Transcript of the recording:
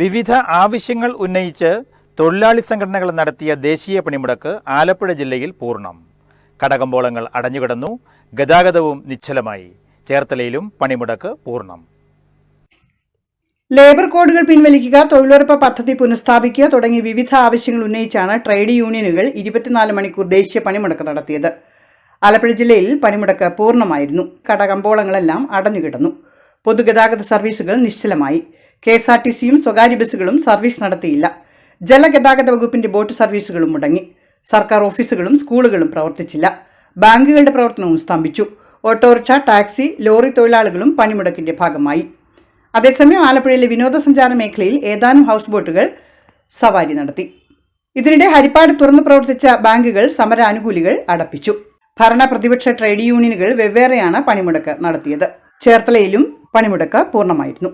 വിവിധ ആവശ്യങ്ങൾ ഉന്നയിച്ച് തൊഴിലാളി സംഘടനകൾ നടത്തിയ ദേശീയ പണിമുടക്ക് ആലപ്പുഴ ജില്ലയിൽ പൂർണം. കടകമ്പോളങ്ങൾ അടഞ്ഞുകിടന്നു. ഗതാഗതവും നിശ്ചലമായി. ചേർത്തലയിലും പണിമുടക്ക് പൂർണം. ലേബർ കോഡുകൾ പിൻവലിക്കുക തൊഴിലുറപ്പ് പദ്ധതി പുനഃസ്ഥാപിക്കുക തുടങ്ങി വിവിധ ആവശ്യങ്ങൾ ഉന്നയിച്ചാണ് ട്രേഡ് യൂണിയനുകൾ ഇരുപത്തിനാല് മണിക്കൂർ ദേശീയ പണിമുടക്ക് നടത്തിയത്. ആലപ്പുഴ ജില്ലയിൽ പണിമുടക്ക് പൂർണമായിരുന്നു. കടകമ്പോളങ്ങളെല്ലാം അടഞ്ഞുകിടന്നു. പൊതുഗതാഗത സർവീസുകൾ നിശ്ചലമായി. കെ എസ് ആർ ടി സിയും സ്വകാര്യ ബസ്സുകളും സർവീസ് നടത്തിയില്ല. ജലഗതാഗത വകുപ്പിന്റെ ബോട്ട് സർവീസുകളും മുടങ്ങി. സർക്കാർ ഓഫീസുകളും സ്കൂളുകളും പ്രവർത്തിച്ചില്ല. ബാങ്കുകളുടെ പ്രവർത്തനവും സ്തംഭിച്ചു. ഓട്ടോറിക്ഷ ടാക്സി ലോറി തൊഴിലാളികളും പണിമുടക്കിന്റെ ഭാഗമായി. അതേസമയം ആലപ്പുഴയിലെ വിനോദസഞ്ചാര മേഖലയിൽ ഏതാനും ഹൗസ് ബോട്ടുകൾ സവാരി നടത്തി. ഇതിനിടെ ഹരിപ്പാട് തുറന്നു പ്രവർത്തിച്ച ബാങ്കുകൾ സമരാനുകൂലികൾ അടപ്പിച്ചു. ഭരണ പ്രതിപക്ഷ ട്രേഡ് യൂണിയനുകൾ വെവ്വേറെയാണ് പണിമുടക്ക് നടത്തിയത്. ചേർത്തലയിലും പണിമുടക്ക് പൂർണമായിരുന്നു.